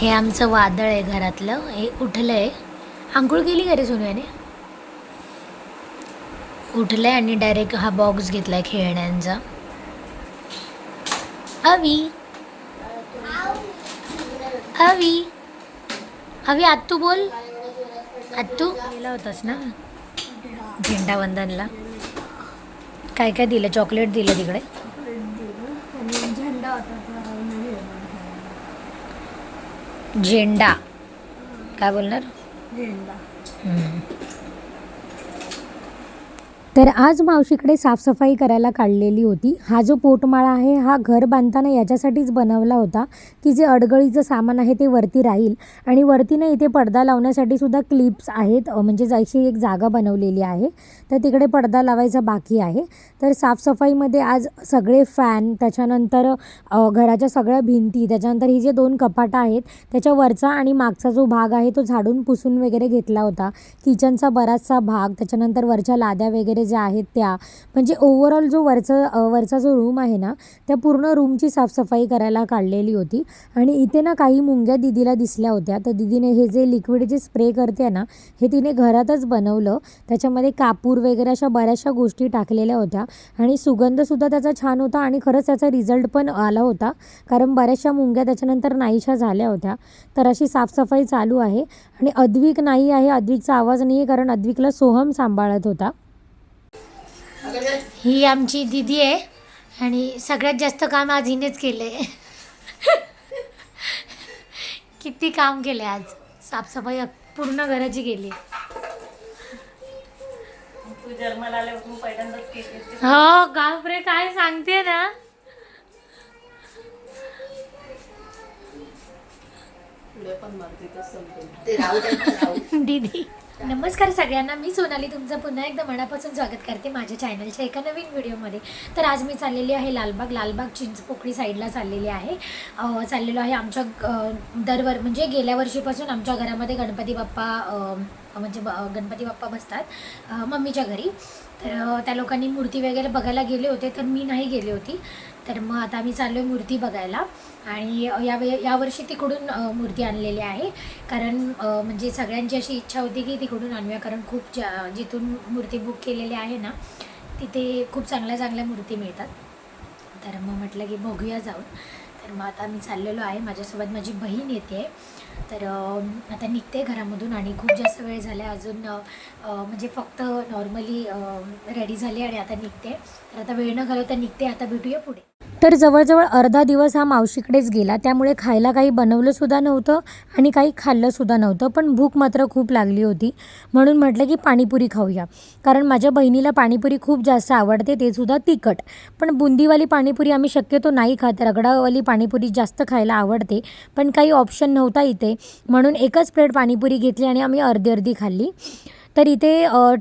हे आमचं वादळ आहे घरातलं. हे उठलंय. आंघोळ केली का रे सोन्याने? उठलंय आणि डायरेक्ट हा बॉक्स घेतलाय खेळण्यांचा. अवी. अवी. अवी आत्तू बोल. आत्तू? गेला होतास ना? झेंडा वंदनला. काय काय दिलं? चॉकलेट दिलं तिकडे? झेंडा होता झेंडा. काय बोलणार? झेंडा. तर आज मावशीकडे साफसफाई करायला काढलेली होती. हा जो पोटमाळा आहे हा घर बांधताना याच्यासाठीच बनवला होता की जे अडगळीचं सामान आहे ते वरती राहील. आणि वरती ना इथे पडदा लावण्यासाठी सुद्धा क्लिप्स आहेत म्हणजे जायची एक जागा बनवलेली आहे. तर तिकडे पडदा लावायचा बाकी आहे. तर साफसफाईमध्ये आज सगळे फॅन त्याच्यानंतर घराच्या सगळ्या भिंती त्याच्यानंतर ही जे दोन कपाटं आहेत त्याच्या वरचा आणि मागचा जो भाग आहे तो झाडून पुसून वगैरे घेतला होता. किचनचा बराचसा भाग त्याच्यानंतर वरच्या लाद्या वगैरे ज्या आहेत त्या. म्हणजे ओव्हरऑल जो वरचा वरचा जो रूम आहे ना त्या पूर्ण रूमची साफसफाई करायला काढलेली होती. आणि इथे ना काही मुंग्या दिदीला दिसल्या होत्या. तर दिदीने हे जे लिक्विड जे स्प्रे करते ना हे तिने घरातच बनवलं. त्याच्यामध्ये कापूर वगैरे अशा बऱ्याचशा गोष्टी टाकलेल्या होत्या. आणि सुगंधसुद्धा त्याचा छान होता आणि खरंच त्याचा रिझल्ट पण आला होता. कारण बऱ्याचशा मुंग्या त्याच्यानंतर नाहीशा झाल्या होत्या. तर अशी साफसफाई चालू आहे. आणि अद्विक नाही आहे अद्विकचा आवाज नाही आहे कारण अद्विकला सोहम सांभाळत होता. ही आमची दिदी आहे आणि सगळ्यात जास्त काम आज हिनेच केले किती काम केले आज. साफसफाई पूर्ण घराची केली. हो बापरे काय सांगते ना. दीदी. नमस्कार सगळ्यांना मी सोनाली तुमचं पुन्हा एकदा मनापासून स्वागत करते माझ्या चॅनलच्या एका नवीन व्हिडिओमध्ये. तर आज मी चाललेली आहे लालबाग लालबाग चिंचपोकळी साईडला चाललेली आहे. चाललेलो आहे आमच्या दरवर म्हणजे गेल्या वर्षीपासून आमच्या घरामध्ये गणपती बाप्पा म्हणजे ब- गणपती बाप्पा बसतात मम्मीच्या घरी. तर त्या लोकांनी मूर्ती वगैरे बघायला गेले होते तर मी नाही गेले होती. तर मग आता मी चाललो आहे मूर्ती बघायला. आणि यावे यावर्षी तिकडून मूर्ती आणलेली आहे. कारण म्हणजे सगळ्यांची अशी इच्छा होती की तिकडून आणूया. कारण खूप ज्या जिथून मूर्ती बुक केलेली आहे ना तिथे खूप चांगल्या चांगल्या मूर्ती मिळतात. तर मग म्हटलं की बघूया जाऊन. तर मग आता मी चाललेलो आहे. माझ्यासोबत माझी बहीण येते. तर आता निघते घरामधून आणि खूप जास्त वेळ झाला अजून म्हणजे फक्त नॉर्मली रेडी झाली आणि आता निघते. तर आता वेळ न घालवता निघते. आता भेटूया पुढे. तर जवळजवळ अर्धा दिवस हा मावशीकडेच गेला. त्यामुळे खायला काही बनवलंसुद्धा नव्हतं आणि काही खाल्लंसुद्धा नव्हतं. पण भूक मात्र खूप लागली होती. म्हणून म्हटलं की पाणीपुरी खाऊया. कारण माझ्या बहिणीला पाणीपुरी खूप जास्त आवडते ते सुद्धा तिखट. पण बुंदीवाली पाणीपुरी आम्ही शक्यतो नाही खात. रगडावाली पाणीपुरी जास्त खायला आवडते. पण काही ऑप्शन नव्हता इथे. म्हणून एकच प्लेट पाणीपुरी घेतली आणि आम्ही अर्धी अर्धी खाल्ली. तर इथे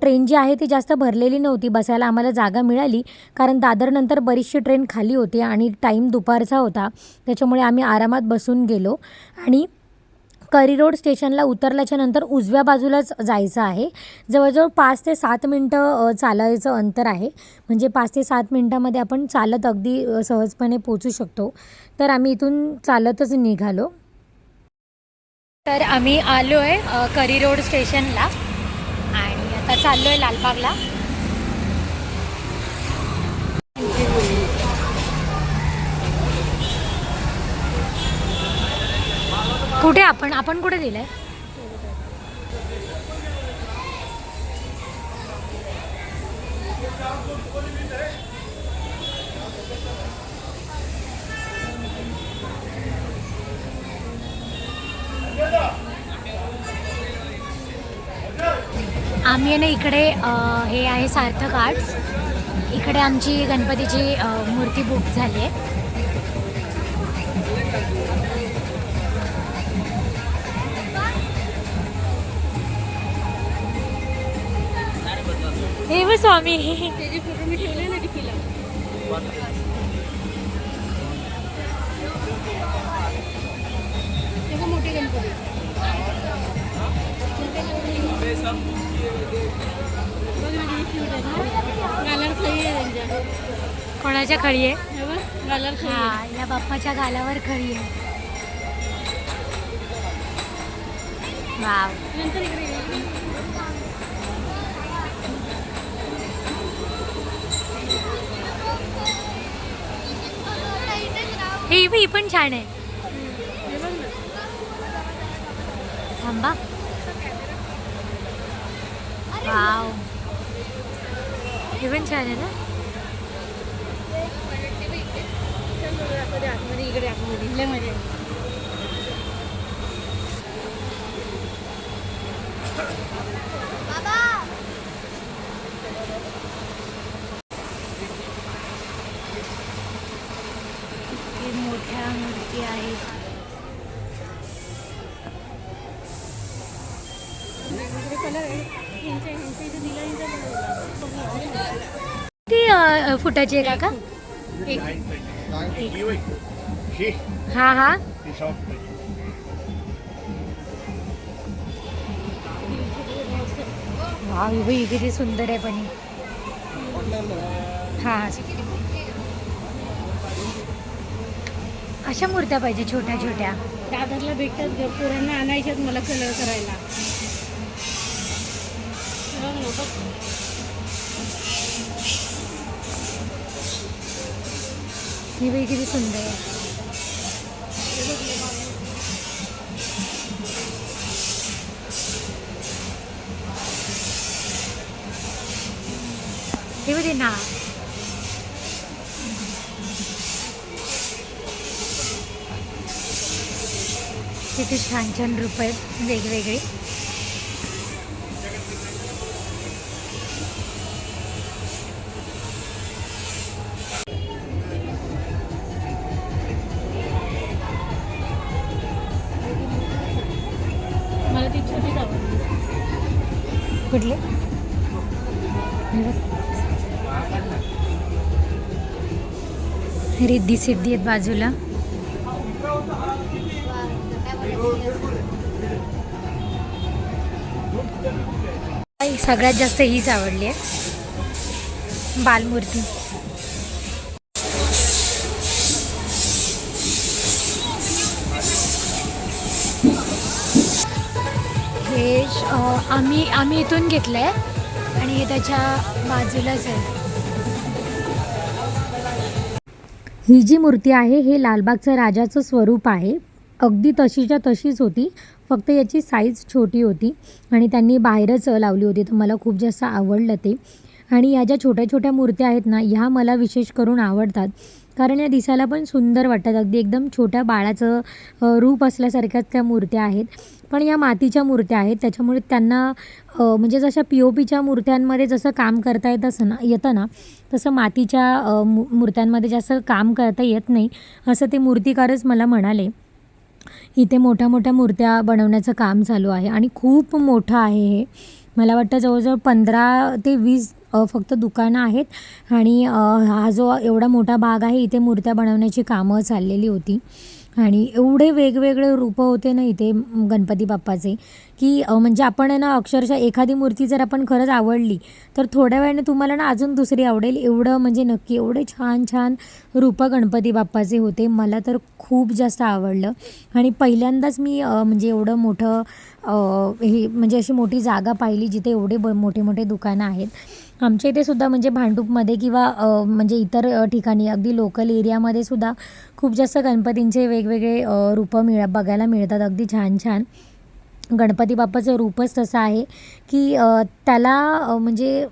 ट्रेन जी आहे ती जास्त भरलेली नव्हती बसायला आम्हाला जागा मिळाली. कारण दादरनंतर बरीचशी ट्रेन खाली होती आणि टाईम दुपारचा होता. त्याच्यामुळे आम्ही आरामात बसून गेलो. आणि करी रोड स्टेशनला उतरल्याच्या नंतर उजव्या बाजूलाच जायचं आहे. जवळजवळ पाच ते सात मिनटं चालायचं अंतर आहे. म्हणजे पाच ते सात मिनटामध्ये आपण चालत अगदी सहजपणे पोचू शकतो. तर आम्ही इथून चालतच निघालो. तर आम्ही आलो आहे करी रोड स्टेशनला. आता चाललो आहे लालबागला. कुठे आपण? आपण कुठे दिलंय आम्ही आहे ना इकडे हे आहे सार्थक आर्ट्स. इकडे आमची गणपतीची मूर्ती बुक झाली आहे. हे बघ स्वामी. मोठे गणपती. कोणाच्या खळी आहे? हे या बाप्पाच्या गालावर खळी आहे. वाव. हे ही पण छान आहे हे बघ ना. थांबा वाव हे पण छान आहे ना आतमध्ये, इकडे आतमध्ये. लय फुटाची आहे काका हा हा. ही किती सुंदर आहे पण ही. हा. अशा मूर्त्या पाहिजे छोट्या छोट्या. दादरला भेटतात ग पोरांना आणायच्यात मला कलर करायला. ही बाई किती सुंदर आहे. हे बघ ना. किती छान छान रूप आहेत वेगवेगळे. कुठले? रिद्धी सिद्धी आहेत बाजूला. सगळ्यात जास्त हीच आवडली आहे. बालमूर्ती. आम्ही आम्ही इथून घेतलं आहे आणि हे त्याच्या बाजूलाच आहे. ही जी मूर्ती आहे हे लालबागचं राजाचं स्वरूप आहे. अगदी तशीच्या तशीच होती फक्त याची साईज छोटी होती आणि त्यांनी बाहेरच लावली होती तर मला खूप जास्त आवडलं ते. आणि या ज्या छोट्या छोट्या मूर्त्या आहेत ना ह्या मला विशेष करून आवडतात. कारण या दिसायला पण सुंदर वाटतात. अगदी एकदम छोट्या बाळाचं रूप असल्यासारख्याच त्या मूर्त्या आहेत. पण या मातीच्या मूर्त्या आहेत. त्याच्यामुळे त्यांना म्हणजे जशा पी ओ पीच्या मूर्त्यांमध्ये जसं काम करता येत असं ना येतं ना तसं मातीच्या मू मूर्त्यांमध्ये जास्त काम करता येत नाही असं ते मूर्तिकारच मला म्हणाले. इथे मोठ्या मोठ्या मूर्त्या बनवण्याचं काम चालू आहे आणि खूप मोठं आहे हे. मला वाटतं जवळजवळ पंधरा ते वीस फक्त दुकानं आहेत. आणि हा जो एवढा मोठा भाग आहे इथे मूर्त्या बनवण्याची कामं चाललेली होती. आणि एवढे वेगवेगळे रूपं होते ना इथे गणपती बाप्पाचे की म्हणजे आपण आहे ना अक्षरशः एखादी मूर्ती जर आपण खरंच आवडली तर थोड्या वेळाने तुम्हाला ना अजून दुसरी आवडेल. एवढं म्हणजे नक्की एवढे छान छान रूपं गणपती बाप्पाचे होते. मला तर खूप जास्त आवडलं. आणि पहिल्यांदाच मी म्हणजे एवढं मोठं हे म्हणजे अशी मोठी जागा पाहिली जिथे एवढे ब मोठे मोठे दुकानं आहेत. आमच्या इथे सुद्धा म्हणजे भांडूपमध्ये किंवा म्हणजे इतर ठिकाणी अगदी लोकल एरियामध्ये सुद्धा खूप जास्त गणपतींचे वेगवेगळे रूपं मिळ बघायला मिळतात. अगदी छान छान. गणपती बाप्पाचं रूपच तसं आहे की त्याला म्हणजे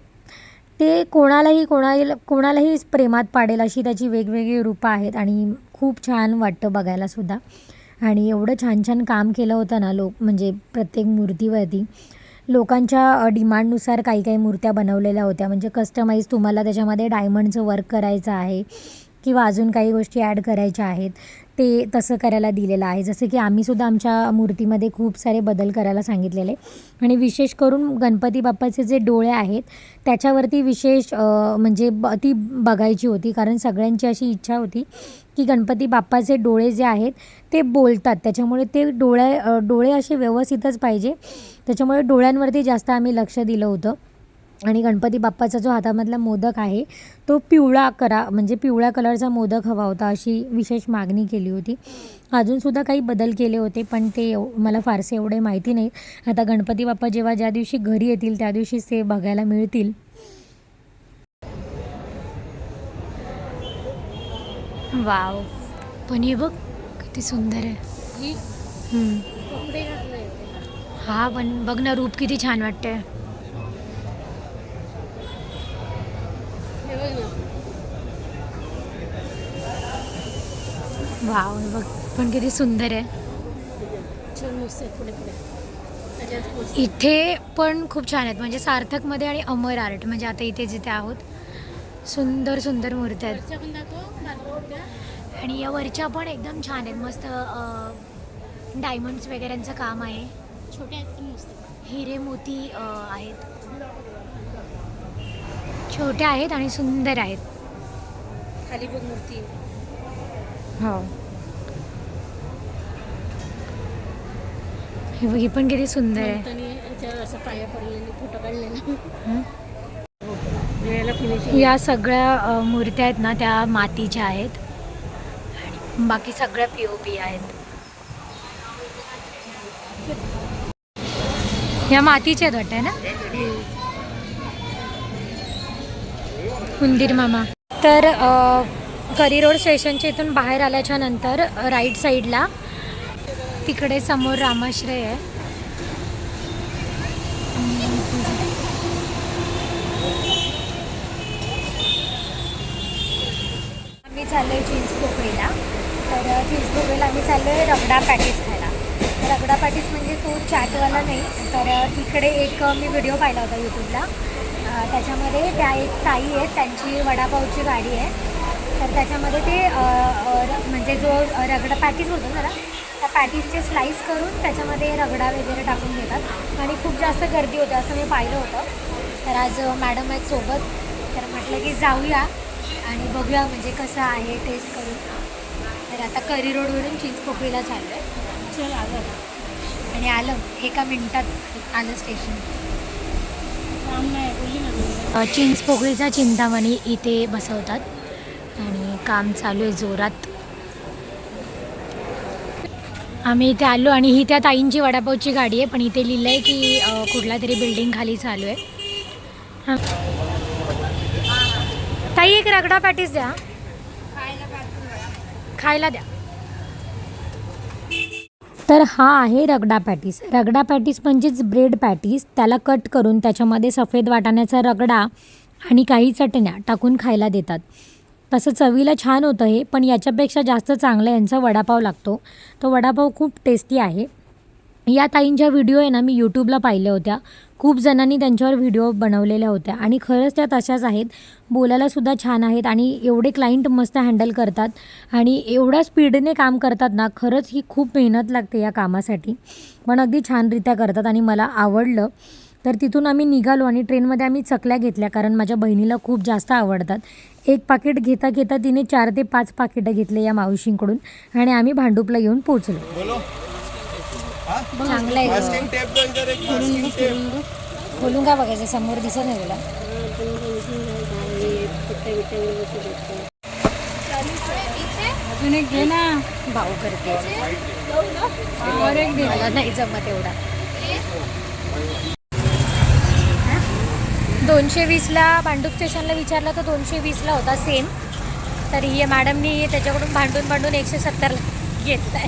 ते कोणालाही कोणाला कोणालाही प्रेमात पाडेल अशी त्याची वेगवेगळी रूपं आहेत आणि खूप छान वाटतं बघायला सुद्धा. आणि एवढं छान छान काम केलं होतं ना लोक म्हणजे प्रत्येक मूर्तीवरती. लोकांच्या डिमांडनुसार काही काही मूर्त्या बनवलेल्या होत्या. म्हणजे कस्टमाइज तुम्हाला त्याच्यामध्ये डायमंडचं वर्क करायचं आहे. किंवा अजून काही गोष्टी ॲड करायच्या आहेत ते तसं करायला दिलेलं आहे. जसं की आम्हीसुद्धा आमच्या मूर्तीमध्ये खूप सारे बदल करायला सांगितलेले. आणि विशेष करून गणपती बाप्पाचे जे डोळे आहेत त्याच्यावरती विशेष म्हणजे ब ती बघायची होती. कारण सगळ्यांची अशी इच्छा होती की गणपती बाप्पाचे डोळे जे आहेत ते बोलतात. त्याच्यामुळे ते डोळे डोळे असे व्यवस्थितच पाहिजे. त्याच्यामुळे डोळ्यांवरती जास्त आम्ही लक्ष दिलं होतं. आणि गणपती बाप्पाचा जो हातामधला मोदक आहे तो पिवळा करा म्हणजे पिवळ्या कलरचा मोदक हवा होता अशी विशेष मागणी केली होती. अजूनसुद्धा काही बदल केले होते पण ते मला फारसे एवढे माहिती नाही आता गणपती बाप्पा जेव्हा ज्या दिवशी घरी येतील त्या दिवशीच ते बघायला मिळतील. वाव. पण हे बघ किती सुंदर आहे. ही हा पण बघ ना रूप किती छान वाटते हे बघ ना वाव हे बघ पण किती सुंदर आहे. इथे पण खूप छान आहेत. म्हणजे सार्थकमध्ये आणि अमर आर्ट म्हणजे आता इथे जिथे आहोत सुंदर सुंदर मूर्त्या आहेत. आणि या वरच्या पण एकदम छान आहेत. मस्त डायमंड्स वगैरेंचं काम आहे. छोट्या आहेत हिरे मोती आहेत. छोट्या आहेत आणि सुंदर आहेत. खाली बघ मूर्ती. हो. हे बघ ही पण किती सुंदर आहे. भक्तांनी याच्यावर असं पाया पडलेले फोटो काढलेले हं? फिनिशिंग या सगळ्या अ, मूर्त्या आहेत ना त्या मातीच्या आहेत. आणि बाकी सगळ्या पी ओ पी आहेत. या मातीच्या आहेत वाटतं ना? उंदीर मामा. तर अ, करी रोड स्टेशनच्या इथून बाहेर आल्याच्यानंतर राईट साईडला तिकडे समोर रामाश्रय आहे. आम्ही चाललो आहे चिंच पोकळीला तर चिंच पोकळीला आम्ही चाललो आहे रगडा पॅटीस खायला. रगडा पॅटीस म्हणजे तो चाटवाला नाही तर तिकडे एक मी व्हिडिओ पाहिला होता यूट्यूबला त्याच्यामध्ये त्या एक ताई आहेत त्यांची वडापावची गाडी आहे. तर त्याच्यामध्ये ते म्हणजे जो रगडा पॅटीस होतो ना त्या पॅटीसचे स्लाईस करून त्याच्यामध्ये रगडा वगैरे टाकून देतात. आणि खूप जास्त गर्दी होते असं मी पाहिलं होतं. तर आज मॅडम आहेत सोबत. तर म्हटलं की जाऊया आणि बघूया म्हणजे कसं आहे टेस्ट करून. तर आता करी रोडवरून चिंचपोकळीला चाललो आहे चल आलं आणि आलं एका मिनिटात आलं स्टेशन. चिंचपोकळीचा चिंतामणी इथे बसवतात. काम चालू आहे जोरात. आम्ही इथे आलो आणि ही त्या ताईंची वडापावची गाडी आहे पण इथे लिहिलं आहे की कुठला कुठल्या तरी बिल्डिंग खाली चालू आहे. हां. ताई एक रगडा पॅटीस द्या. खायला द्या. तर हा आहे रगडा पॅटीस. रगडा पॅटीस म्हणजेच ब्रेड पॅटीस. त्याला कट करून त्याच्यामध्ये सफेद वाटाण्याचा रगडा आणि काही चटण्या टाकून खायला देतात. तसं चवीला छान होतं हे पण याच्यापेक्षा जास्त चांगला यांचा वडापाव लागतो. तो वडापाव खूप टेस्टी आहे. या ताईंच्या व्हिडिओ आहे ना मी यूट्यूबला पाहिल्या होत्या. खूप जणांनी त्यांच्यावर व्हिडिओ बनवलेल्या होत्या. आणि खरंच त्या तशाच आहेत. बोलायलासुद्धा छान आहेत आणि एवढे क्लायंट मस्त हँडल करतात. आणि एवढ्या स्पीडने काम करतात ना खरंच ही खूप मेहनत लागते या कामासाठी. पण अगदी छानरित्या करतात आणि मला आवडलं. तर तिथून आम्ही निघालो आणि ट्रेनमध्ये आम्ही चकल्या घेतल्या कारण माझ्या बहिणीला खूप जास्त आवडतात. एक पाकिट घेता घेता तिने चार ते पाच पाकिटं घेतले या मावशींकडून आणि आम्ही भांडूपला येऊन पोचलो बोलो. चांगलं आहे. खोलून का बघायचं समोर दिसत नाही तुला. अजून एक घे ना. भाऊ करते. मला नाही जमत एवढा. दोनशे वीसला भांडूप स्टेशनला विचारलं तर दोनशे वीसला होता सेम तर हे मॅडमनी त्याच्याकडून भांडून भांडून एकशे सत्तरला आहे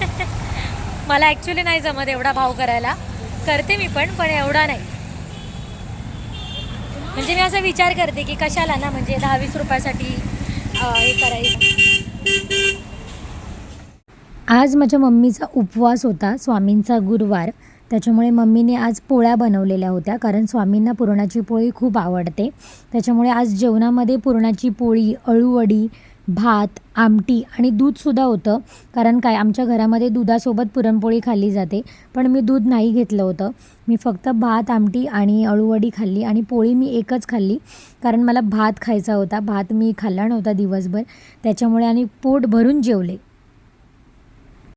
मला ॲक्च्युली नाही जमत एवढा भाव करायला. करते मी पण पण एवढा नाही. म्हणजे मी असा विचार करते की कशाला ना म्हणजे दहा वीस रुपयासाठी हे करायचं. आज माझ्या मम्मीचा उपवास होता स्वामींचा गुरुवार. त्याच्यामुळे मम्मीने आज पोळ्या बनवलेल्या होत्या कारण स्वामींना पुरणाची पोळी खूप आवडते. त्याच्यामुळे आज जेवणामध्ये पुरणाची पोळी अळूवडी भात आमटी आणि दूधसुद्धा होतं. कारण काय आमच्या घरामध्ये दुधासोबत पुरणपोळी खाल्ली जाते पण मी दूध नाही घेतलं होतं. मी फक्त भात आमटी आणि अळूवडी खाल्ली आणि पोळी मी एकच खाल्ली. कारण मला भात खायचा होता. भात मी खाल्ला नव्हता दिवसभर. त्याच्यामुळे आणि पोट भरून जेवले.